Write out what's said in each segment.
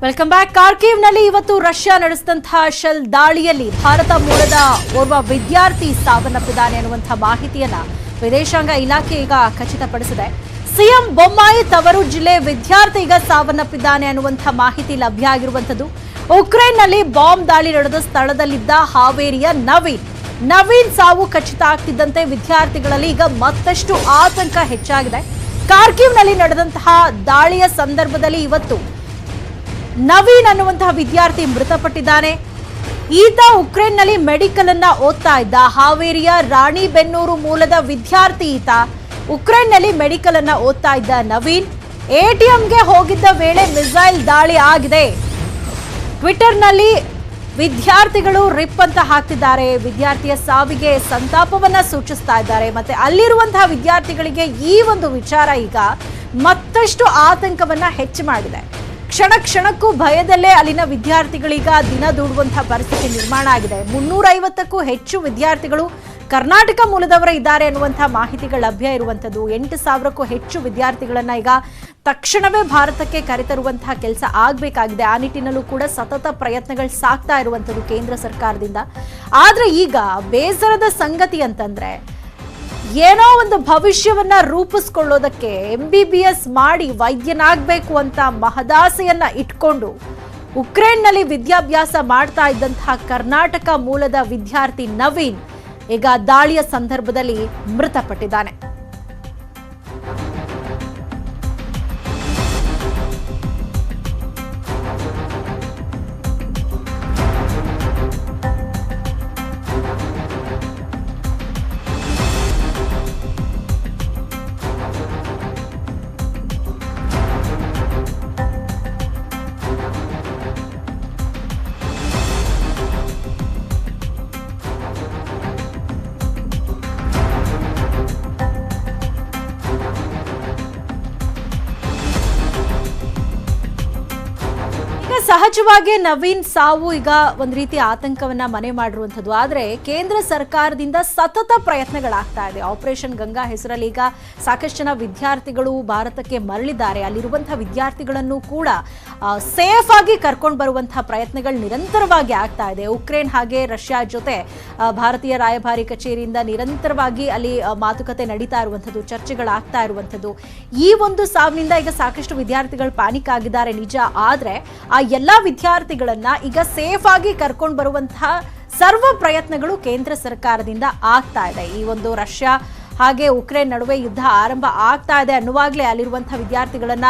Welcome back. ಕಾರ್ಕಿವ್ನಲ್ಲಿ ಇವತ್ತು Russia ನಡೆಸಿದಂತಹ shell ದಾಳಿಯಲ್ಲಿ ಭಾರತ ಮೂಲದ ಓರ್ವ ವಿದ್ಯಾರ್ಥಿ ಸಾವನ್ನಪ್ಪಿದ್ದಾನೆ ಅನ್ನುವಂತಹ ಮಾಹಿತಿಯನ್ನ ವಿದೇಶಾಂಗ ಇಲಾಖೆ ಈಗ ಖಚಿತಪಡಿಸಿದೆ. ಸಿಎಂ ಬೊಮ್ಮಾಯಿ ತವರು ಜಿಲ್ಲೆ ವಿದ್ಯಾರ್ಥಿ ಈಗ ಸಾವನ್ನಪ್ಪಿದ್ದಾನೆ ಅನ್ನುವಂತಹ ಮಾಹಿತಿ ಲಭ್ಯ ಆಗಿರುವಂತದ್ದು ಉಕ್ರೇನ್ನಲ್ಲಿ ಬಾಂಬ್ ದಾಳಿ ನಡೆದ ಸ್ಥಳದಲ್ಲಿದ್ದ ಹಾವೇರಿಯ ನವೀನ್. ನವೀನ್ ಸಾವು ಖಚಿತ ಆಗ್ತಿದ್ದಂತೆ ವಿದ್ಯಾರ್ಥಿಗಳಲ್ಲಿ ಈಗ ಮತ್ತಷ್ಟು ಆತಂಕ ಹೆಚ್ಚಾಗಿದೆ. ಕಾರ್ಕಿವ್ನಲ್ಲಿ ನಡೆದಂತಹ ದಾಳಿಯ ಸಂದರ್ಭದಲ್ಲಿ ಇವತ್ತು ನವೀನ್ ಅನ್ನುವಂತಹ ವಿದ್ಯಾರ್ಥಿ ಮೃತಪಟ್ಟಿದ್ದಾನೆ. ಈತ ಉಕ್ರೇನ್ನಲ್ಲಿ ಮೆಡಿಕಲ್ ಅನ್ನ ಓದ್ತಾ ಇದ್ದ. ಹಾವೇರಿಯ ರಾಣಿಬೆನ್ನೂರು ಮೂಲದ ವಿದ್ಯಾರ್ಥಿ ಈತ ಉಕ್ರೇನ್ನಲ್ಲಿ ಮೆಡಿಕಲ್ ಅನ್ನ ಓದ್ತಾ ಇದ್ದ ನವೀನ್. ಎಟಿಎಂಗೆ ಹೋಗಿದ್ದ ವೇಳೆ ಮಿಸೈಲ್ ದಾಳಿ ಆಗಿದೆ. ಟ್ವಿಟರ್ನಲ್ಲಿ ವಿದ್ಯಾರ್ಥಿಗಳು ರಿಪ್ ಅಂತ ಹಾಕ್ತಿದ್ದಾರೆ. ವಿದ್ಯಾರ್ಥಿಯ ಸಾವಿಗೆ ಸಂತಾಪವನ್ನ ಸೂಚಿಸ್ತಾ ಇದ್ದಾರೆ. ಮತ್ತೆ ಅಲ್ಲಿರುವಂತಹ ವಿದ್ಯಾರ್ಥಿಗಳಿಗೆ ಈ ಒಂದು ವಿಚಾರ ಈಗ ಮತ್ತಷ್ಟು ಆತಂಕವನ್ನ ಹೆಚ್ಚು ಮಾಡಿದೆ. ಕ್ಷಣ ಕ್ಷಣಕ್ಕೂ ಭಯದಲ್ಲೇ ಅಲ್ಲಿನ ವಿದ್ಯಾರ್ಥಿಗಳೀಗ ದಿನ ದೂಡುವಂತಹ ಪರಿಸ್ಥಿತಿ ನಿರ್ಮಾಣ ಆಗಿದೆ. ಮುನ್ನೂರೈವತ್ತಕ್ಕೂ ಹೆಚ್ಚು ವಿದ್ಯಾರ್ಥಿಗಳು ಕರ್ನಾಟಕ ಮೂಲದವರೇ ಇದ್ದಾರೆ ಅನ್ನುವಂತಹ ಮಾಹಿತಿಗಳು ಲಭ್ಯ ಇರುವಂತದ್ದು ಎಂಟು ಸಾವಿರಕ್ಕೂ ಹೆಚ್ಚು ವಿದ್ಯಾರ್ಥಿಗಳನ್ನ ಈಗ ತಕ್ಷಣವೇ ಭಾರತಕ್ಕೆ ಕರೆತರುವಂತಹ ಕೆಲಸ ಆಗಬೇಕಾಗಿದೆ. ಆ ನಿಟ್ಟಿನಲ್ಲೂ ಕೂಡ ಸತತ ಪ್ರಯತ್ನಗಳು ಸಾಗ್ತಾ ಇರುವಂತದ್ದು ಕೇಂದ್ರ ಸರ್ಕಾರದಿಂದ. ಆದ್ರೆ ಈಗ ಬೇಸರದ ಸಂಗತಿ ಅಂತಂದ್ರೆ ಏನೋ ಒಂದು ಭವಿಷ್ಯವನ್ನ ರೂಪಿಸ್ಕೊಳ್ಳೋದಕ್ಕೆ ಎಂ ಬಿ ಬಿ ಎಸ್ ಮಾಡಿ ವೈದ್ಯನಾಗಬೇಕು ಅಂತ ಮಹದಾಸೆಯನ್ನ ಇಟ್ಕೊಂಡು ಉಕ್ರೇನ್ನಲ್ಲಿ ವಿದ್ಯಾಭ್ಯಾಸ ಮಾಡ್ತಾ ಇದ್ದಂತಹ ಕರ್ನಾಟಕ ಮೂಲದ ವಿದ್ಯಾರ್ಥಿ ನವೀನ್ ಈಗ ದಾಳಿಯ ಸಂದರ್ಭದಲ್ಲಿ ಮೃತಪಟ್ಟಿದ್ದಾನೆ. ಸಹಜವಾಗಿ ನವೀನ್ ಸಾವು ಈಗ ಒಂದ್ ರೀತಿ ಆತಂಕವನ್ನ ಮನೆ ಮಾಡಿರುವಂಥದ್ದು. ಆದ್ರೆ ಕೇಂದ್ರ ಸರ್ಕಾರದಿಂದ ಸತತ ಪ್ರಯತ್ನಗಳಾಗ್ತಾ ಇದೆ. ಆಪರೇಷನ್ ಗಂಗಾ ಹೆಸರಲ್ಲಿ ಈಗ ಸಾಕಷ್ಟು ಜನ ವಿದ್ಯಾರ್ಥಿಗಳು ಭಾರತಕ್ಕೆ ಮರಳಿದ್ದಾರೆ. ಅಲ್ಲಿರುವಂತಹ ವಿದ್ಯಾರ್ಥಿಗಳನ್ನು ಕೂಡ ಸೇಫ್ ಆಗಿ ಕರ್ಕೊಂಡು ಬರುವಂತಹ ಪ್ರಯತ್ನಗಳು ನಿರಂತರವಾಗಿ ಆಗ್ತಾ ಇದೆ. ಉಕ್ರೇನ್ ಹಾಗೆ ರಷ್ಯಾ ಜೊತೆ ಭಾರತೀಯ ರಾಯಭಾರಿ ಕಚೇರಿಯಿಂದ ನಿರಂತರವಾಗಿ ಅಲ್ಲಿ ಮಾತುಕತೆ ನಡೀತಾ ಇರುವಂತದ್ದು ಚರ್ಚೆಗಳಾಗ್ತಾ ಇರುವಂಥದ್ದು. ಈ ಒಂದು ಸಾವಿನಿಂದ ಈಗ ಸಾಕಷ್ಟು ವಿದ್ಯಾರ್ಥಿಗಳು ಪ್ಯಾನಿಕ್ ಆಗಿದ್ದಾರೆ ನಿಜ. ಆದ್ರೆ ಆ ಎಲ್ಲಾ ವಿದ್ಯಾರ್ಥಿಗಳನ್ನ ಈಗ ಸೇಫ್ ಆಗಿ ಕರ್ಕೊಂಡು ಬರುವಂತಹ ಸರ್ವ ಪ್ರಯತ್ನಗಳು ಕೇಂದ್ರ ಸರ್ಕಾರದಿಂದ ಆಗ್ತಾ ಇದೆ. ಈ ಒಂದು ರಷ್ಯಾ ಹಾಗೆ ಉಕ್ರೇನ್ ನಡುವೆ ಯುದ್ಧ ಆರಂಭ ಆಗ್ತಾ ಇದೆ ಅನ್ನುವಾಗಲೇ ಅಲ್ಲಿರುವಂತಹ ವಿದ್ಯಾರ್ಥಿಗಳನ್ನ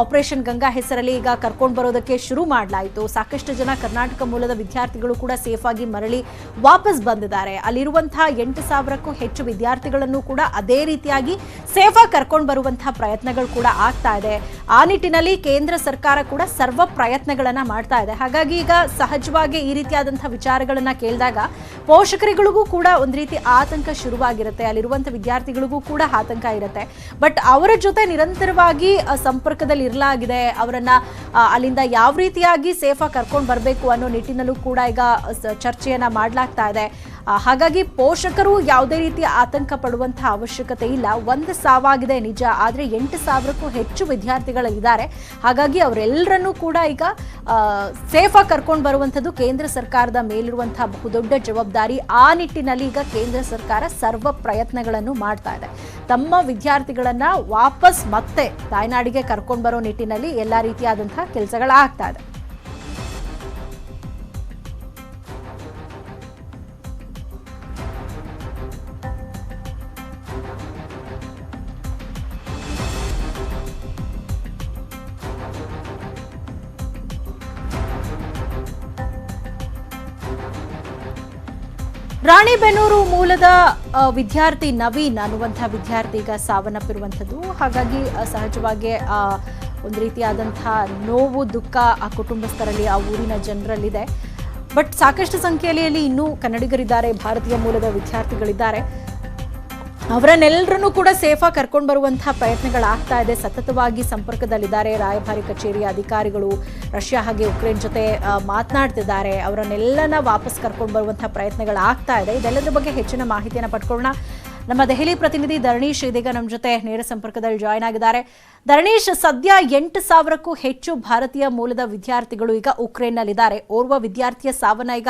ಆಪರೇಷನ್ ಗಂಗಾ ಹೆಸರಲ್ಲಿ ಈಗ ಕರ್ಕೊಂಡು ಬರೋದಕ್ಕೆ ಶುರು ಮಾಡಲಾಯಿತು. ಸಾಕಷ್ಟು ಜನ ಕರ್ನಾಟಕ ಮೂಲದ ವಿದ್ಯಾರ್ಥಿಗಳು ಕೂಡ ಸೇಫ್ ಆಗಿ ಮರಳಿ ವಾಪಸ್ ಬಂದಿದ್ದಾರೆ. ಅಲ್ಲಿರುವಂತಹ ಎಂಟು ಸಾವಿರಕ್ಕೂ ಹೆಚ್ಚು ವಿದ್ಯಾರ್ಥಿಗಳನ್ನು ಕೂಡ ಅದೇ ರೀತಿಯಾಗಿ ಸೇಫ್ ಆಗಿ ಕರ್ಕೊಂಡು ಬರುವಂತಹ ಪ್ರಯತ್ನಗಳು ಕೂಡ ಆಗ್ತಾ ಇದೆ. ಆ ನಿಟ್ಟಿನಲ್ಲಿ ಕೇಂದ್ರ ಸರ್ಕಾರ ಕೂಡ ಸರ್ವ ಪ್ರಯತ್ನಗಳನ್ನ ಮಾಡ್ತಾ ಇದೆ. ಹಾಗಾಗಿ ಈಗ ಸಹಜವಾಗಿ ಈ ರೀತಿಯಾದಂತಹ ವಿಚಾರಗಳನ್ನ ಕೇಳಿದಾಗ ಪೋಷಕರಿಗಳಿಗೂ ಕೂಡ ಒಂದು ರೀತಿ ಆತಂಕ ಶುರುವಾಗಿರುತ್ತೆ. ಅಲ್ಲಿರುವಂಥ ವಿದ್ಯಾರ್ಥಿಗಳಿಗೂ ಕೂಡ ಆತಂಕ ಇರುತ್ತೆ. ಬಟ್ ಅವರ ಜೊತೆ ನಿರಂತರವಾಗಿ ಸಂಪರ್ಕದಲ್ಲಿ ಇರಲಾಗಿದೆ. ಅವರನ್ನು ಅಲ್ಲಿಂದ ಯಾವ ರೀತಿಯಾಗಿ ಸೇಫಾಗಿ ಕರ್ಕೊಂಡು ಬರಬೇಕು ಅನ್ನೋ ನಿಟ್ಟಿನಲ್ಲೂ ಕೂಡ ಈಗ ಚರ್ಚೆಯನ್ನ ಮಾಡಲಾಗ್ತಾ ಇದೆ. ಹಾಗಾಗಿ ಪೋಷಕರು ಯಾವುದೇ ರೀತಿ ಆತಂಕ ಪಡುವಂತಹ ಅವಶ್ಯಕತೆ ಇಲ್ಲ. ಒಂದು ಸಾವಾಗಿದೆ ನಿಜ, ಆದರೆ ಎಂಟು ಸಾವಿರಕ್ಕೂ ಹೆಚ್ಚು ವಿದ್ಯಾರ್ಥಿಗಳಿದ್ದಾರೆ ಹಾಗಾಗಿ ಅವರೆಲ್ಲರನ್ನೂ ಕೂಡ ಈಗ ಸೇಫ್ ಆಗಿ ಕರ್ಕೊಂಡು ಬರುವಂಥದ್ದು ಕೇಂದ್ರ ಸರ್ಕಾರದ ಮೇಲಿರುವಂತಹ ಬಹುದೊಡ್ಡ ಜವಾಬ್ದಾರಿ. ಆ ನಿಟ್ಟಿನಲ್ಲಿ ಈಗ ಕೇಂದ್ರ ಸರ್ಕಾರ ಸರ್ವ ಪ್ರಯತ್ನಗಳನ್ನು ಮಾಡ್ತಾ ಇದೆ. ತಮ್ಮ ವಿದ್ಯಾರ್ಥಿಗಳನ್ನು ವಾಪಸ್ ಮತ್ತೆ ತಾಯ್ನಾಡಿಗೆ ಕರ್ಕೊಂಡು ಬರೋ ನಿಟ್ಟಿನಲ್ಲಿ ಎಲ್ಲ ರೀತಿಯಾದಂತಹ ಕೆಲಸಗಳಾಗ್ತಾ ಇದೆ. ರಾಣಿಬೆನ್ನೂರು ಮೂಲದ ವಿದ್ಯಾರ್ಥಿ ನವೀನ್ ಅನ್ನುವಂಥ ವಿದ್ಯಾರ್ಥಿ ಈಗ ಸಾವನ್ನಪ್ಪಿರುವಂಥದ್ದು. ಹಾಗಾಗಿ ಸಹಜವಾಗಿ ಒಂದು ರೀತಿಯಾದಂಥ ನೋವು, ದುಃಖ ಆ ಕುಟುಂಬಸ್ಥರಲ್ಲಿ, ಆ ಊರಿನ ಜನರಲ್ಲಿದೆ. ಬಟ್ ಸಾಕಷ್ಟು ಸಂಖ್ಯೆಯಲ್ಲಿ ಇನ್ನೂ ಕನ್ನಡಿಗರಿದ್ದಾರೆ, ಭಾರತೀಯ ಮೂಲದ ವಿದ್ಯಾರ್ಥಿಗಳಿದ್ದಾರೆ. ಅವರನ್ನೆಲ್ಲರನ್ನೂ ಕೂಡ ಸೇಫಾಗಿ ಕರ್ಕೊಂಡು ಬರುವಂತಹ ಪ್ರಯತ್ನಗಳಾಗ್ತಾ ಇದೆ. ಸತತವಾಗಿ ಸಂಪರ್ಕದಲ್ಲಿದ್ದಾರೆ. ರಾಯಭಾರಿ ಕಚೇರಿಯ ಅಧಿಕಾರಿಗಳು ರಷ್ಯಾ ಹಾಗೆ ಉಕ್ರೇನ್ ಜೊತೆ ಮಾತನಾಡ್ತಿದ್ದಾರೆ. ಅವರನ್ನೆಲ್ಲನ ವಾಪಸ್ ಕರ್ಕೊಂಡು ಬರುವಂತಹ ಪ್ರಯತ್ನಗಳಾಗ್ತಾ ಇದೆ. ಇದೆಲ್ಲದರ ಬಗ್ಗೆ ಹೆಚ್ಚಿನ ಮಾಹಿತಿಯನ್ನು ಪಡ್ಕೊಳ್ಳೋಣ. ನಮ್ಮ ದೆಹಲಿ ಪ್ರತಿನಿಧಿ ಧರಣೀಶ್ ಇದೀಗ ನಮ್ಮ ಜೊತೆ ನೇರ ಸಂಪರ್ಕದಲ್ಲಿ ಜಾಯ್ನ್ ಆಗಿದ್ದಾರೆ. ಧರಣೀಶ್, ಸದ್ಯ ಎಂಟು ಸಾವಿರಕ್ಕೂ ಹೆಚ್ಚು ಭಾರತೀಯ ಮೂಲದ ವಿದ್ಯಾರ್ಥಿಗಳು ಈಗ ಉಕ್ರೇನ್ನಲ್ಲಿದ್ದಾರೆ. ಓರ್ವ ವಿದ್ಯಾರ್ಥಿಯ ಸಾವನ್ನ ಈಗ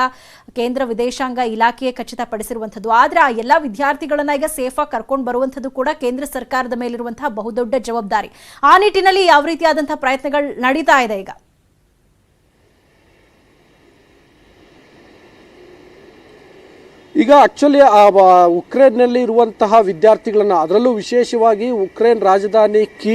ಕೇಂದ್ರ ವಿದೇಶಾಂಗ ಇಲಾಖೆಯೇ ಖಚಿತಪಡಿಸಿರುವಂಥದ್ದು. ಆದರೆ ಆ ಎಲ್ಲ ವಿದ್ಯಾರ್ಥಿಗಳನ್ನ ಈಗ ಸೇಫಾಗಿ ಕರ್ಕೊಂಡು ಬರುವಂಥದ್ದು ಕೂಡ ಕೇಂದ್ರ ಸರ್ಕಾರದ ಮೇಲಿರುವಂತಹ ಬಹುದೊಡ್ಡ ಜವಾಬ್ದಾರಿ. ಆ ನಿಟ್ಟಿನಲ್ಲಿ ಯಾವ ರೀತಿಯಾದಂತಹ ಪ್ರಯತ್ನಗಳು ನಡೀತಾ ಇದೆ ಈಗ? ಈಗ ಆಕ್ಚುಲಿ ಉಕ್ರೇನ್ನಲ್ಲಿ ಇರುವಂತಹ ವಿದ್ಯಾರ್ಥಿಗಳನ್ನು ಅದರಲ್ಲೂ ವಿಶೇಷವಾಗಿ ಉಕ್ರೇನ್ ರಾಜಧಾನಿ ಕೀವ್